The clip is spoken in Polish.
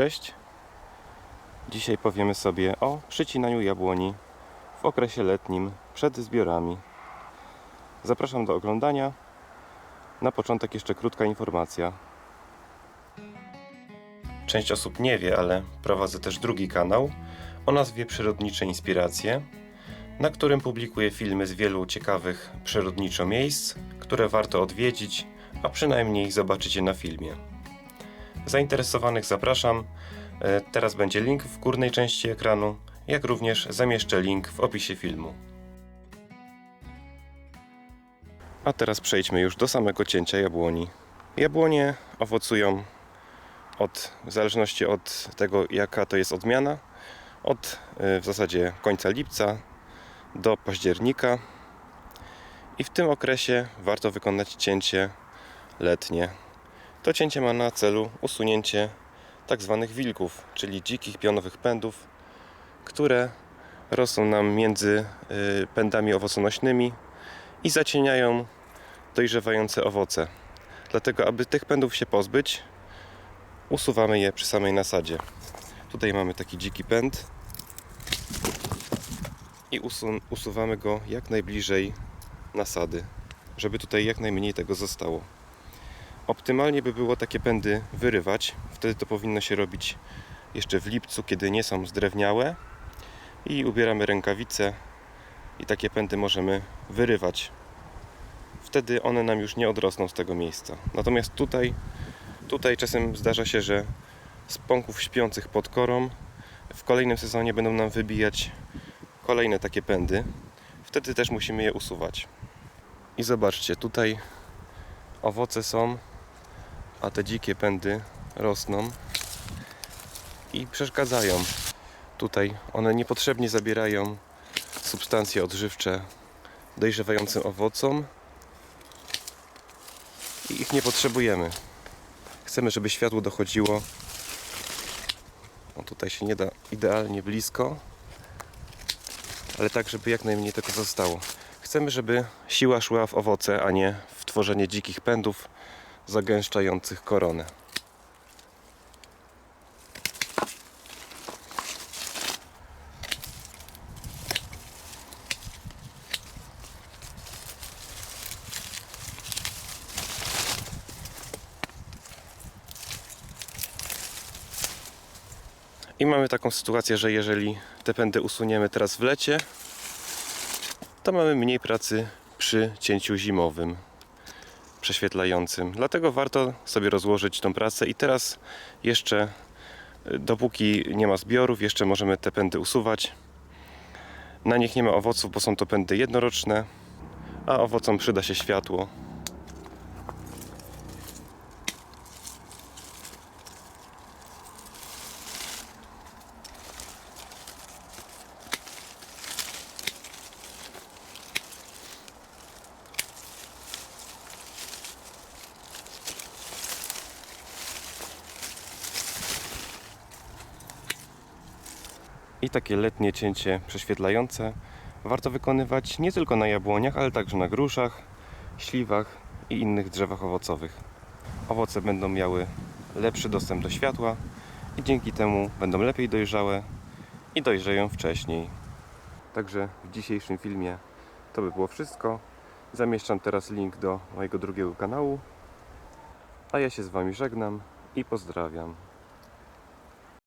Cześć. Dzisiaj powiemy sobie o przycinaniu jabłoni w okresie letnim przed zbiorami. Zapraszam do oglądania. Na początek jeszcze krótka informacja. Część osób nie wie, ale prowadzę też drugi kanał o nazwie Przyrodnicze Inspiracje, na którym publikuję filmy z wielu ciekawych przyrodniczo miejsc, które warto odwiedzić, a przynajmniej zobaczyć je na filmie. Zainteresowanych zapraszam. E, Teraz będzie link w górnej części ekranu, jak również zamieszczę link w opisie filmu. A teraz przejdźmy już do samego cięcia jabłoni. Jabłonie owocują od, w zależności od tego, jaka to jest odmiana, od e, w zasadzie końca lipca do października. I w tym okresie warto wykonać cięcie letnie. To cięcie ma na celu usunięcie tak zwanych wilków, czyli dzikich pionowych pędów, które rosną nam między y, pędami owoconośnymi i zacieniają dojrzewające owoce. Dlatego, aby tych pędów się pozbyć, usuwamy je przy samej nasadzie. Tutaj mamy taki dziki pęd i usun- usuwamy go jak najbliżej nasady, żeby tutaj jak najmniej tego zostało. Optymalnie by było takie pędy wyrywać. Wtedy to powinno się robić jeszcze w lipcu, kiedy nie są zdrewniałe. I ubieramy rękawice i takie pędy możemy wyrywać. Wtedy one nam już nie odrosną z tego miejsca. Natomiast tutaj, tutaj czasem zdarza się, że z pąków śpiących pod korą w kolejnym sezonie będą nam wybijać kolejne takie pędy. Wtedy też musimy je usuwać. I zobaczcie, tutaj owoce są a te dzikie pędy rosną i przeszkadzają. Tutaj one niepotrzebnie zabierają substancje odżywcze dojrzewającym owocom i ich nie potrzebujemy. Chcemy, żeby światło dochodziło. O, tutaj się nie da idealnie blisko, ale tak, żeby jak najmniej tego zostało. Chcemy, żeby siła szła w owoce, a nie w tworzenie dzikich pędów zagęszczających koronę. I mamy taką sytuację, że jeżeli te pędy usuniemy teraz w lecie, to mamy mniej pracy przy cięciu zimowym prześwietlającym. Dlatego warto sobie rozłożyć tą pracę i teraz jeszcze y, dopóki nie ma zbiorów, jeszcze możemy te pędy usuwać. Na nich nie ma owoców, bo są to pędy jednoroczne, a owocom przyda się światło. I takie letnie cięcie prześwietlające warto wykonywać nie tylko na jabłoniach, ale także na gruszach, śliwach i innych drzewach owocowych. Owoce będą miały lepszy dostęp do światła i dzięki temu będą lepiej dojrzałe i dojrzeją wcześniej. Także w dzisiejszym filmie to by było wszystko. Zamieszczam teraz link do mojego drugiego kanału. A ja się z Wami żegnam i pozdrawiam.